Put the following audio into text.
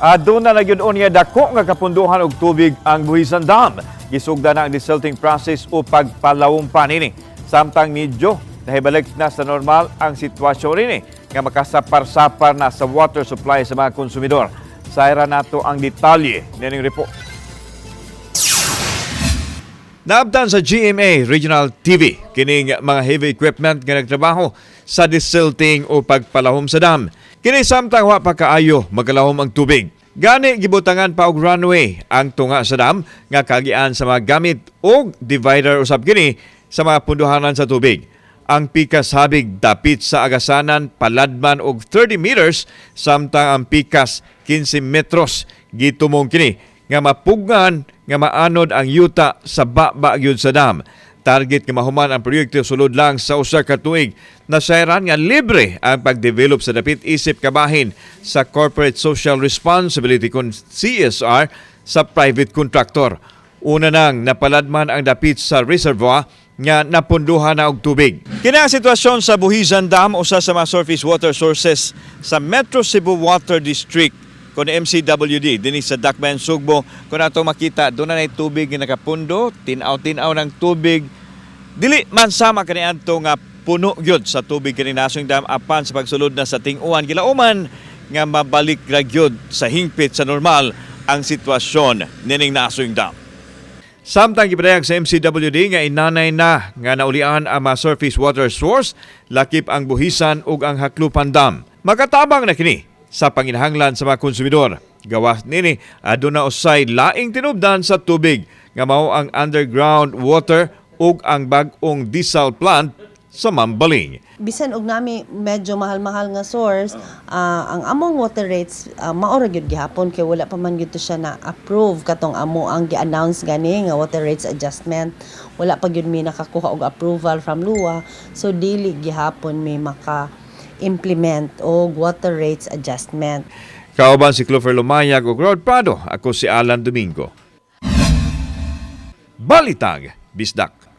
Aduna na gyud unya dako nga kapunduhan og tubig ang Buhisan Dam. Gisugda na ang desilting process o pagpalawong panini. Samtang medyo nahibalik na sa normal ang sitwasyon rini nga makasapar-sapar na sa water supply sa mga konsumidor. Sayra nato ang detalye nining report. Naabdan sa GMA Regional TV kining mga heavy equipment nga nagtrabaho sa desilting o pagpalahom sa dam. Kini samtang wa pa kaayo magalahom ang tubig. Gani gibutangan pa og runway ang tunga sa dam nga kagian sa mga gamit o divider usab kini sa mga punduhanan sa tubig. Ang pikas habig dapit sa agasanan paladman og 30 meters samtang ang pikas 15 metros gitumong kini nga mapugngan nga maanod ang yuta sa baba gyud sa dam. Target nga mahuman ang proyekto sulod lang sa usa ka tuig na sayran nga libre ang pagdevelop sa dapit isip kabahin sa corporate social responsibility CSR sa private contractor. Una nang napaladman ang dapit sa reservoir nga napunduhan na og tubig. Ang sitwasyon sa Buhizan Dam usa sa mga surface water sources sa Metro Cebu Water District kon MCWD dinhi sa Dakbayan Sugbo kung ato makita doon na tubig nga nakapundo tinaw-tinaw ng tubig. Dili man sama kani adto nga puno gyud sa tubig kini nasong dam apan sa pagsulod na sa ting-uwan gilauman nga mabalik ra gyud sa hingpit sa normal ang sitwasyon nining nasong dam. Samtang gipadayag sa MCWD nga inanay na nga naulian ang mga surface water source, lakip ang buhisan ug ang Haklupan Dam. Makatabang na kini sa panginahanglan sa mga konsumidor. Gawas nini aduna usay laing tinubdan sa tubig nga mao ang underground water ug ang bag-ong diesel plant sa Mambaling. bisan og nami medyo mahal-mahal nga source ah, ang among water rates uh, maora gyud gihapon kay wala pa man gyud siya na approve katong amo ang gi-announce gani nga water rates adjustment wala pa gyud mi nakakuha og approval from LUA so dili gihapon mi maka implement og water rates adjustment Kauban si Clover Lumayag ug Rod Prado, ako si Alan Domingo. Balitag, Bisdak.